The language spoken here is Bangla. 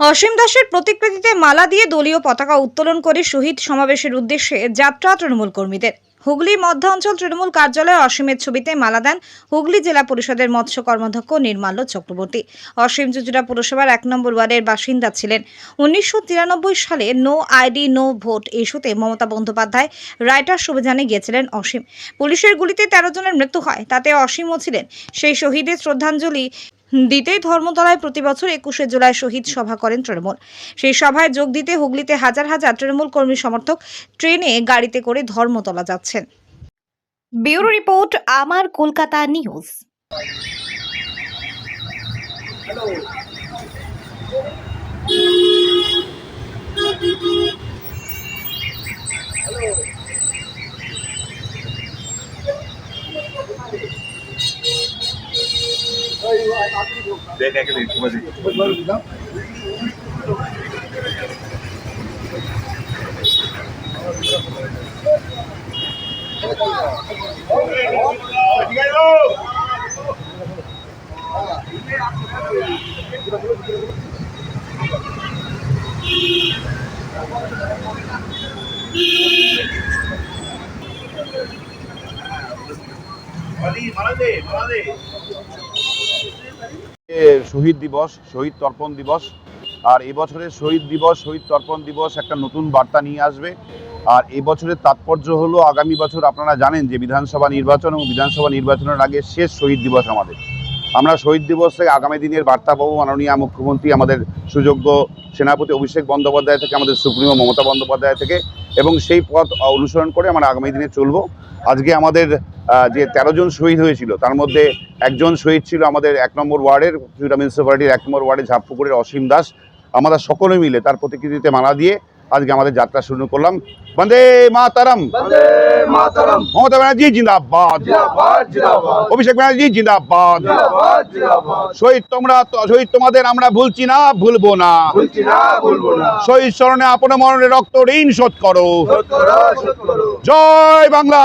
অসীম দাসের প্রতিকৃতিতে মালা দিয়ে দলীয় পতাকা উত্তোলন করে শহীদ সমাবেশের উদ্দেশ্যে যাত্রা তৃণমূল কর্মীদের। হুগলি মধ্যাঞ্চল তৃণমূল কার্যালয়ে অসীমের ছবিতে মালা দেন হুগলি জেলা পরিষদের মৎস্য কর্মাধ্যক্ষ নির্মাল্য চক্রবর্তী। অসীম চুচুড়া পুরসভার এক নম্বর ওয়ার্ডের বাসিন্দা ছিলেন। উনিশশো তিরানব্বই সালে নো আইডি, নো ভোট ইস্যুতে মমতা বন্দ্যোপাধ্যায় রাইটার অভিযানে গিয়েছিলেন অসীম। পুলিশের গুলিতে তেরো জনের মৃত্যু হয়, তাতে অসীমও ছিলেন। সেই শহীদের শ্রদ্ধাঞ্জলি দিতেই ধর্মতলায় প্রতি বছর একুশে জুলাই শহীদ সভা করেন তৃণমূল। সেই সভায় যোগ দিতে হুগলিতে হাজার হাজার তৃণমূল কর্মী সমর্থক ট্রেনে গাড়িতে করে ধর্মতলা যাচ্ছেন। ব্যুরো রিপোর্ট আমার কলকাতা নিউজ। দেখ এখানে একটু বাজে மலதே மலதே শহীদ দিবস, শহীদ তর্পণ দিবস। আর এবছরে শহীদ দিবস, শহীদ তর্পণ দিবস একটা নতুন বার্তা নিয়ে আসবে। আর এবছরের তাৎপর্য হলো, আগামী বছর আপনারা জানেন যে বিধানসভা নির্বাচন এবং বিধানসভা নির্বাচনের আগে শেষ শহীদ দিবস আমাদের। আমরা শহীদ দিবস থেকে আগামী দিনের বার্তা পাবো মাননীয় মুখ্যমন্ত্রী, আমাদের সুযোগ্য সেনাপতি অভিষেক বন্দ্যোপাধ্যায় থেকে, আমাদের সুপ্রিমো মমতা বন্দ্যোপাধ্যায় থেকে এবং সেই পথ অনুসরণ করে আমরা আগামী দিনে চলবো। আজকে আমাদের যে তেরো জন শহীদ হয়েছিল, তার মধ্যে একজন শহীদ ছিল আমাদের এক নম্বর ওয়ার্ডের মিউনিসিপ্যালিটির এক নম্বর ওয়ার্ডে ঝাপপুকুরের অসীম দাস। আমরা সকলে মিলে তার প্রতিকৃতিতে মালা দিয়ে আজকে আমাদের যাত্রা শুরু করলাম। বন্দে মাতারাম। মমতা ব্যানার্জি জিন্দাবাদ। অভিষেক ব্যানার্জি জিন্দাবাদ। শহীদ তোমরা শহীদ তোমাদের আমরা ভুলছি না ভুলবো না। শহীদ স্মরণে আপন মরণে রক্ত ঋণ শোধ করো। জয় বাংলা।